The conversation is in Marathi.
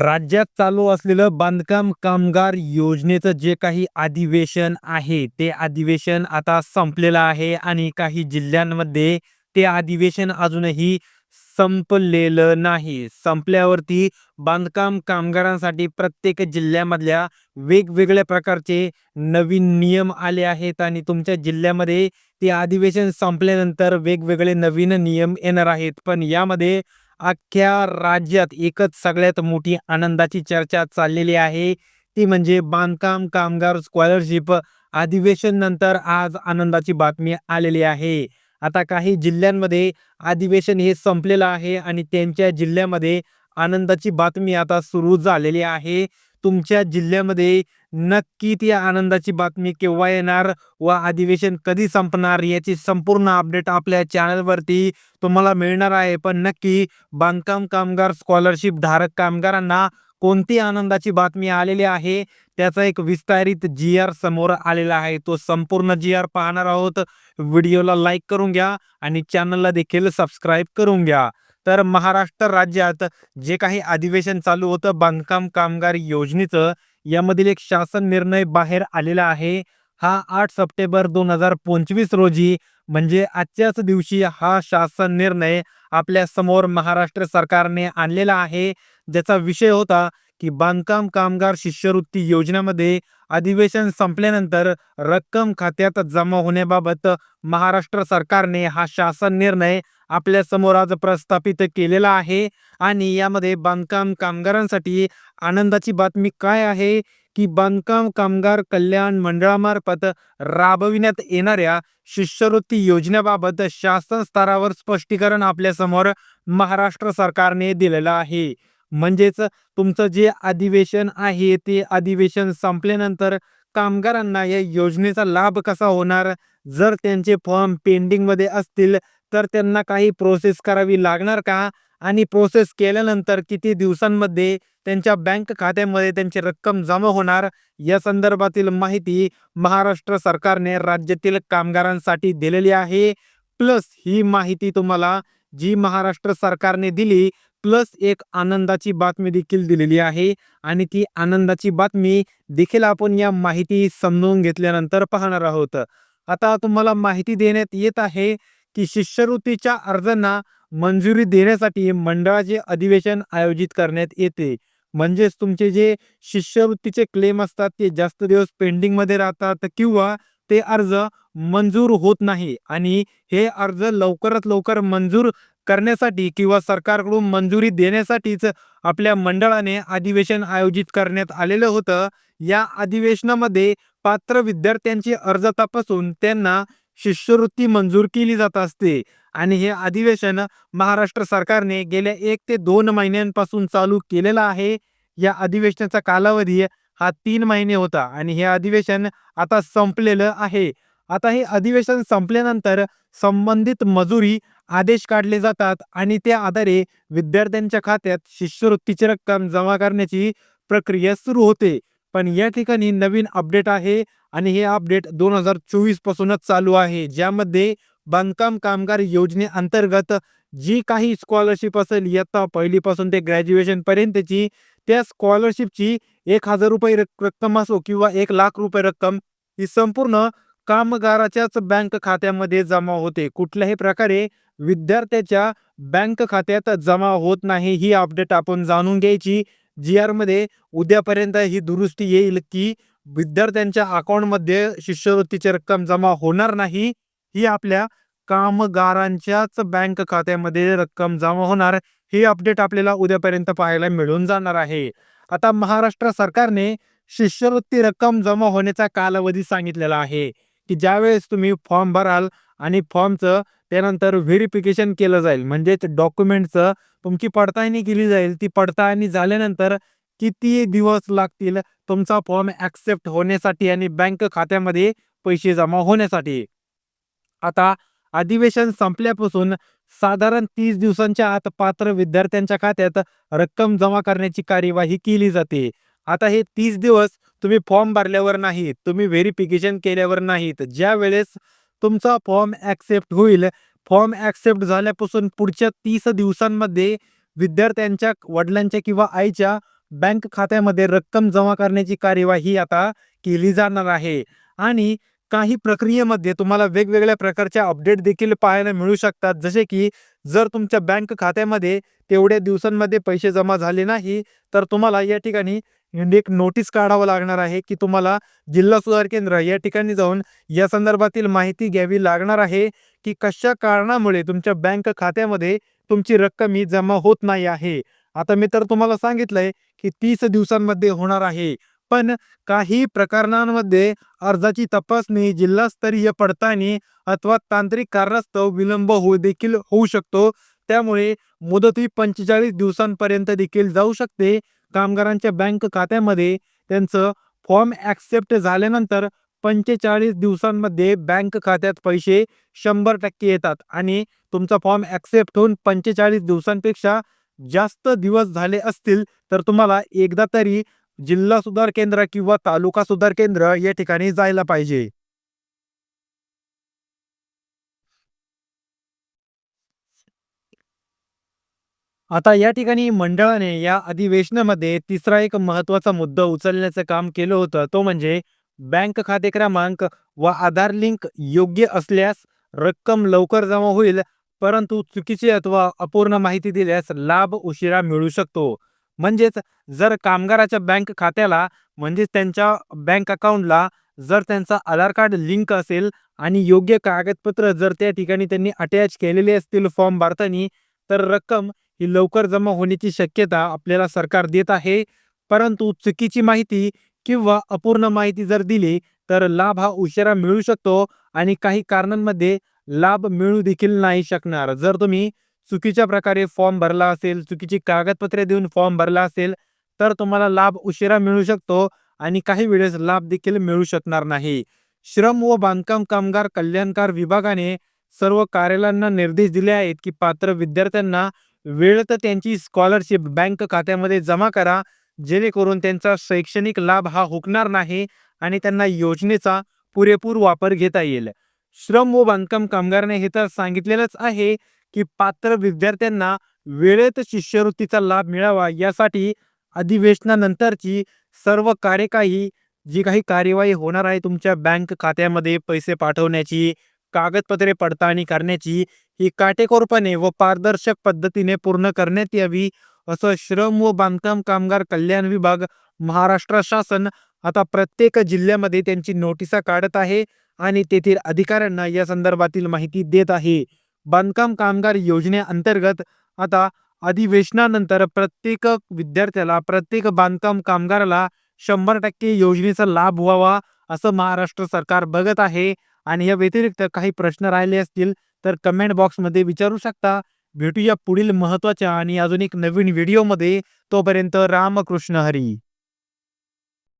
राज्यात चालू असलेलं बांधकाम कामगार योजनेचं जे काही अधिवेशन आहे, ते अधिवेशन आता संपलेलं आहे आणि काही जिल्ह्यांमध्ये ते अधिवेशन अजूनही संपलेलं नाही. संपल्यावरती बांधकाम कामगारांसाठी प्रत्येक जिल्ह्यामधल्या वेगवेगळ्या प्रकारचे नवीन नियम आले आहेत आणि तुमच्या जिल्ह्यामध्ये ते अधिवेशन संपल्यानंतर वेगवेगळे नवीन नियम येणार आहेत. पण यामध्ये अख्ख्या राज्यात एकच सगळ्यात मोठी आनंदाची चर्चा चाललेली आहे. ती म्हणजे बांधकाम कामगार स्कॉलरशिप अधिवेशन नंतर आज आनंदाची बातमी आलेली आहे. आता काही जिल्ह्यांमध्ये अधिवेशन हे संपलेलं आहे आणि त्यांच्या जिल्ह्यामध्ये आनंदाची बातमी आता सुरू झालेली आहे. तुमच्या जिल्ह्यामध्ये नक्की ती आनंदाची बातमी केव्हा येणार व अधिवेशन कधी संपणार याची संपूर्ण अपडेट आपल्या चॅनलवरती तुम्हाला मिळणार आहे. पण नक्की बांधकाम कामगार स्कॉलरशिप धारक कामगारांना कोणती आनंदाची बातमी आलेली आहे त्याचा एक विस्तारित जी आर समोर आलेला आहे. तो संपूर्ण जी आर पाहणार आहोत. व्हिडिओला लाईक करून घ्या आणि चॅनलला देखील सबस्क्राईब करून घ्या. तर महाराष्ट्र राज्यात जे काही अधिवेशन चालू होतं बांधकाम कामगार योजनेचं यामधील एक शासन निर्णय बाहेर आलेला आहे. हा आठ सप्टेंबर दोन हजार पंचवीस रोजी म्हणजे आजच्याच दिवशी हा शासन निर्णय आपल्यासमोर महाराष्ट्र सरकारने आणलेला आहे. ज्याचा विषय होता की बांधकाम कामगार शिष्यवृत्ती योजनेमध्ये अधिवेशन संपल्यानंतर रक्कम खात्यात जमा होण्याबाबत महाराष्ट्र सरकारने हा शासन निर्णय आपल्यासमोर आज प्रस्थापित केलेला आहे. आणि यामध्ये बांधकाम कामगारांसाठी आनंदाची बातमी काय आहे? की बांधकाम कामगार कल्याण मंडळामार्फत राबविण्यात येणाऱ्या शिष्यवृत्ती योजनेबाबत शासन स्तरावर स्पष्टीकरण आपल्यासमोर महाराष्ट्र सरकारने दिलेलं आहे. म्हणजेच तुमचं जे अधिवेशन आहे ते अधिवेशन संपल्यानंतर कामगारांना या योजनेचा लाभ कसा होणार? जर त्यांचे फॉर्म पेंडिंगमध्ये असतील तर त्यांना काही प्रोसेस करावी लागणार का? आणि प्रोसेस केल्यानंतर किती दिवसांमध्ये त्यांच्या बँक खात्यामध्ये त्यांची रक्कम जमा होणार? या संदर्भातील माहिती महाराष्ट्र सरकारने राज्यातील कामगारांसाठी दिलेली आहे. प्लस ही माहिती तुम्हाला जी महाराष्ट्र सरकारने दिली प्लस एक आनंदाची बातमी देखील दिलेली आहे. आणि ती आनंदाची बातमी देखील आपण या माहिती समजून घेतल्यानंतर पाहणार आहोत. आता तुम्हाला माहिती देण्यात येत आहे की शिष्यवृत्तीच्या अर्जांना मंजुरी देण्यासाठी मंडळाचे अधिवेशन आयोजित करण्यात येते. म्हणजेच तुमचे जे शिष्यवृत्तीचे क्लेम असतात ते जास्त दिवस पेंडिंगमध्ये राहतात किंवा ते अर्ज मंजूर होत नाही. आणि हे अर्ज लवकरात लवकर मंजूर करण्यासाठी किंवा सरकारकडून मंजुरी देण्यासाठीच आपल्या मंडळाने अधिवेशन आयोजित करण्यात आलेलं होतं. या अधिवेशनामध्ये पात्र विद्यार्थ्यांची अर्ज तपासून त्यांना शिष्यवृत्ती मंजूर केली जात असते. आणि हे अधिवेशन महाराष्ट्र सरकारने गेल्या एक ते दोन महिन्यांपासून चालू केलेलं आहे. या अधिवेशनाचा कालावधी हा तीन महिने होता आणि हे अधिवेशन आता संपलेलं आहे. आता हे अधिवेशन संपल्यानंतर संबंधित मजुरी आदेश काढले जातात आणि त्या आधारे विद्यार्थ्यांच्या खात्यात शिष्यवृत्तीची रक्कम जमा करण्याची प्रक्रिया सुरू होते. पण या ठिकाणी नवीन अपडेट आहे आणि हे अपडेट दोन हजार चोवीस पासूनच चालू आहे. ज्यामध्ये बांधकाम कामगार योजनेअंतर्गत जी काही स्कॉलरशिप असेल इयत्ता पहिलीपासून ते ग्रॅज्युएशन पर्यंतची त्या स्कॉलरशिपची एक हजार रुपये रक्कम असो किंवा एक लाख रुपये रक्कम ही संपूर्ण कामगाराच्याच बँक खात्यामध्ये जमा होते. कुठल्याही प्रकारे विद्यार्थ्याच्या बँक खात्यात जमा होत नाही ही अपडेट आपण जाणून घ्यायची. जी आरमध्ये उद्यापर्यंत ही दुरुस्ती येईल की विद्यार्थ्यांच्या अकाउंटमध्ये शिष्यवृत्तीची रक्कम जमा होणार नाही ही आपल्या कामगारांच्याच बँक खात्यामध्ये रक्कम जमा होणार ही अपडेट आपल्याला उद्यापर्यंत पाहायला मिळून जाणार आहे. आता महाराष्ट्र सरकारने शिष्यवृत्ती रक्कम जमा होण्याचा कालावधी सांगितलेला आहे. की ज्यावेळेस तुम्ही फॉर्म भराल आणि फॉर्मचं त्यानंतर व्हेरिफिकेशन केलं जाईल म्हणजेच डॉक्युमेंटचं तुमची पडताळणी केली जाईल ती पडताळणी झाल्यानंतर किती दिवस लागतील तुमचा फॉर्म ॲक्सेप्ट होण्यासाठी आणि बँक खात्यामध्ये पैसे जमा होण्यासाठी? आता अधिवेशन संपल्यापासून साधारण तीस दिवसांच्या आत पात्र विद्यार्थ्यांच्या खात्यात रक्कम जमा करण्याची कार्यवाही केली जाते. आता हे तीस दिवस तुम्ही फॉर्म भरल्यावर नाहीत तुम्ही व्हेरिफिकेशन केल्यावर नाहीत. ज्या वेळेस तुमचा फॉर्म ॲक्सेप्ट होईल फॉर्म ॲक्सेप्ट झाल्यापासून पुढच्या तीस दिवसांमध्ये विद्यार्थ्यांच्या वडिलांच्या किंवा आईच्या बँक खात्यामध्ये रक्कम जमा करण्याची कार्यवाही आता केली जाणार आहे. आणि काही प्रक्रियेमध्ये तुम्हाला वेगवेगळ्या प्रकारच्या अपडेट देखील पाहायला मिळू शकतात. जसे की जर तुमच्या बँक खात्यामध्ये तेवढ्या दिवसांमध्ये पैसे जमा झाले नाही तर तुम्हाला या ठिकाणी म्हणजे एक नोटीस काढावं लागणार आहे की तुम्हाला जिल्हा सुधार केंद्र या ठिकाणी जाऊन या संदर्भातील माहिती घ्यावी लागणार आहे की कशा कारणामुळे तुमच्या बँक खात्यामध्ये तुमची रक्कम ही जमा होत नाही आहे. आता मी तर तुम्हाला सांगितलंय की तीस दिवसांमध्ये होणार आहे पण काही प्रकरणांमध्ये अर्जाची तपासणी जिल्हास्तरीय पडताळणी अथवा तांत्रिक कारणास्तव विलंब होऊ देखील होऊ शकतो. त्यामुळे मुदत ही पंचेचाळीस दिवसांपर्यंत देखील जाऊ शकते. कामगारांच्या बँक खात्यामध्ये त्यांचं फॉर्म ॲक्सेप्ट झाल्यानंतर पंचेचाळीस दिवसांमध्ये बँक खात्यात पैसे शंभर टक्के येतात आणि तुमचा फॉर्म ॲक्सेप्ट होऊन पंचेचाळीस दिवसांपेक्षा जास्त दिवस झाले असतील तर तुम्हाला एकदा तरी जिल्हा सुधार केंद्र किंवा तालुका सुधार केंद्र या ठिकाणी जायला पाहिजे. आता या ठिकाणी मंडळाने या अधिवेशनामध्ये तिसरा एक महत्त्वाचा मुद्दा उचलण्याचं काम केलं होतं. तो म्हणजे बँक खाते क्रमांक व आधार लिंक योग्य असल्यास रक्कम लवकर जमा होईल परंतु चुकीची अथवा अपूर्ण माहिती दिल्यास लाभ उशिरा मिळू शकतो. म्हणजेच जर कामगाराच्या बँक खात्याला म्हणजेच त्यांच्या बँक अकाउंटला जर त्यांचा आधार कार्ड लिंक असेल आणि योग्य कागदपत्र जर त्या ठिकाणी त्यांनी अटॅच केलेले असतील फॉर्म भरताना तर रक्कम ही लवकर जमा होण्याची शक्यता आपल्याला सरकार देत आहे. परंतु चुकीची माहिती किंवा अपूर्ण माहिती जर दिली तर लाभ हा उशिरा मिळू शकतो आणि काही कारणांमध्ये लाभ मिळू देखील नाही शकणार. जर तुम्ही चुकीच्या प्रकारे फॉर्म भरला असेल चुकीची कागदपत्रे देऊन फॉर्म भरला असेल तर तुम्हाला लाभ उशिरा मिळू शकतो आणि काही वेळेस लाभ देखील मिळू शकणार नाही. श्रम व बांधकाम कामगार कल्याणकार विभागाने सर्व कार्यालयांना निर्देश दिले आहेत की पात्र विद्यार्थ्यांना वेळेत त्यांची स्कॉलरशिप बँक खात्यामध्ये जमा करा जेणेकरून त्यांचा शैक्षणिक लाभ हा हुकणार नाही आणि त्यांना योजनेचा पुरेपूर वापर घेता येईल. श्रम व बांधकाम कामगाराने हे तर सांगितलेलंच आहे की पात्र विद्यार्थ्यांना वेळेत शिष्यवृत्तीचा लाभ मिळावा यासाठी अधिवेशनानंतरची सर्व कार्यकाही जी काही कार्यवाही होणार आहे तुमच्या बँक खात्यामध्ये पैसे पाठवण्याची कागदपत्रे पडताळणी करण्याची ही काटेकोरपणे व पारदर्शक पद्धतीने पूर्ण करण्यात यावी असं श्रम व बांधकाम कामगार कल्याण विभाग महाराष्ट्र शासन आता प्रत्येक जिल्ह्यामध्ये त्यांची नोटिसा काढत आहे आणि तेथील अधिकाऱ्यांना या संदर्भातील माहिती देत आहे. बांधकाम कामगार योजनेअंतर्गत आता अधिवेशनानंतर प्रत्येक विद्यार्थ्याला प्रत्येक बांधकाम कामगाराला शंभर टक्के योजनेचा लाभ व्हावा असं महाराष्ट्र सरकार बघत आहे. आणि या व्यतिरिक्त काही प्रश्न राहिले असतील तर कमेंट बॉक्समध्ये विचारू शकता. भेटूया पुढील महत्त्वाच्या आणि अजून एक नवीन व्हिडिओमध्ये तोपर्यंत रामकृष्ण हरी.